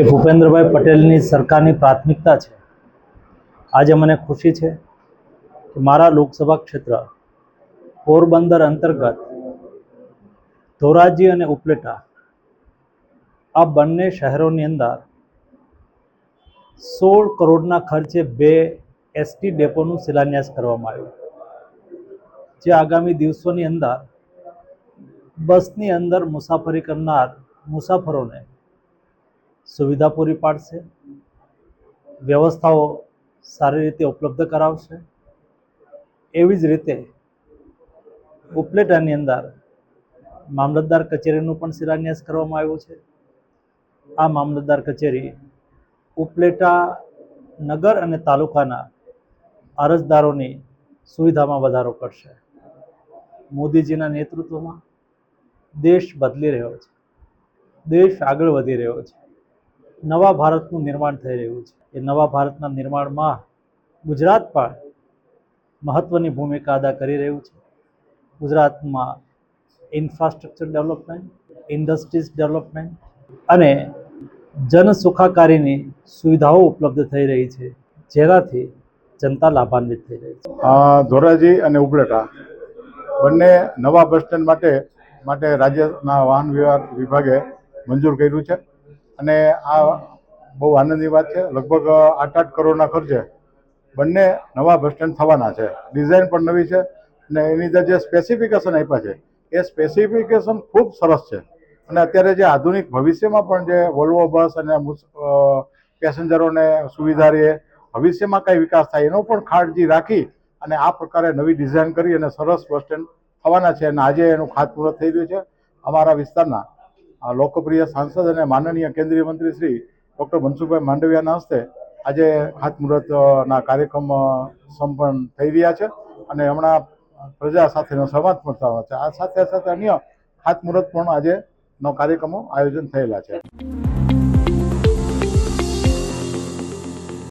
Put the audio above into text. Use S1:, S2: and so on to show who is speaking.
S1: એ ભૂપેન્દ્રભાઈ પટેલની સરકારની પ્રાથમિકતા છે. આજે મને ખુશી છે કે મારા લોકસભા ક્ષેત્ર પોરબંદર અંતર્ગત ધોરાજી અને ઉપલેટા આ બંને શહેરોની અંદર સોળ કરોડના ખર્ચે બે એસટી ડેપોનું શિલાન્યાસ કરવામાં આવ્યું. જે આગામી દિવસોની અંદર બસની અંદર મુસાફરી કરનાર મુસાફરોને સુવિધા પૂરી પાડશે, વ્યવસ્થાઓ સારી રીતે ઉપલબ્ધ કરાવશે. એવી જ રીતે ઉપલેટાની અંદર મામલતદાર કચેરીનું પણ શિલાન્યાસ કરવામાં આવ્યું છે. આ મામલતદાર કચેરી ઉપલેટા નગર અને તાલુકાના અરજદારોની સુવિધામાં વધારો કરશે. મોદીજીના નેતૃત્વમાં દેશ બદલી રહ્યો છે. દેશ આગળ વધી રહ્યો છે. નવા ભારતનું નિર્માણ થઈ રહ્યું છે. એ નવા ભારતના નિર્માણમાં ગુજરાત પણ મહત્ત્વની ભૂમિકા અદા કરી રહ્યું છે. ગુજરાતમાં ઇન્ફ્રાસ્ટ્રક્ચર ડેવલપમેન્ટ, ઇન્ડસ્ટ્રીઝ ડેવલપમેન્ટ અને જન સુખાકારીની સુવિધાઓ ઉપલબ્ધ થઈ રહી છે, જેનાથી જનતા લાભાન્વિત થઈ રહી છે.
S2: ધોરાજી અને ઉપલેટા બંને નવા બસ સ્ટેન્ડ માટે માટે રાજ્યના વાહન વ્યવહાર વિભાગે મંજૂર કર્યું છે. અને આ બહુ આનંદની વાત છે. લગભગ આઠ આઠ કરોડના ખર્ચે બંને નવા બસ સ્ટેન્ડ થવાના છે. ડિઝાઇન પણ નવી છે અને એની અંદર જે સ્પેસિફિકેશન આપ્યા છે, એ સ્પેસિફિકેશન ખૂબ સરસ છે. અને અત્યારે જે આધુનિક ભવિષ્યમાં પણ જે વોલ્વો બસ અને પેસેન્જરોને સુવિધા રહે, ભવિષ્યમાં કઈ વિકાસ થાય, એનો પણ ખાળજી રાખી અને આ પ્રકારે નવી ડિઝાઇન કરી અને સરસ બસ સ્ટેન્ડ થવાના છે અને આજે એનું ખાતમુહૂર્ત થઈ રહ્યું છે અમારા વિસ્તારના. લોકપ્રિય સાંસદ અને માનનીય કેન્દ્રીય મંત્રી શ્રી ડૉક્ટર મનસુખભાઈ માંડવિયાના હસ્તે આજે ખાતમુહૂર્તના કાર્યક્રમ સંપન્ન થઈ રહ્યા છે અને હમણાં પ્રજા સાથેનો સંવાદ પણ થવાનો છે. આ સાથે સાથે અન્ય ખાતમુહૂર્ત પણ આજે નો કાર્યક્રમો આયોજન થયેલા છે.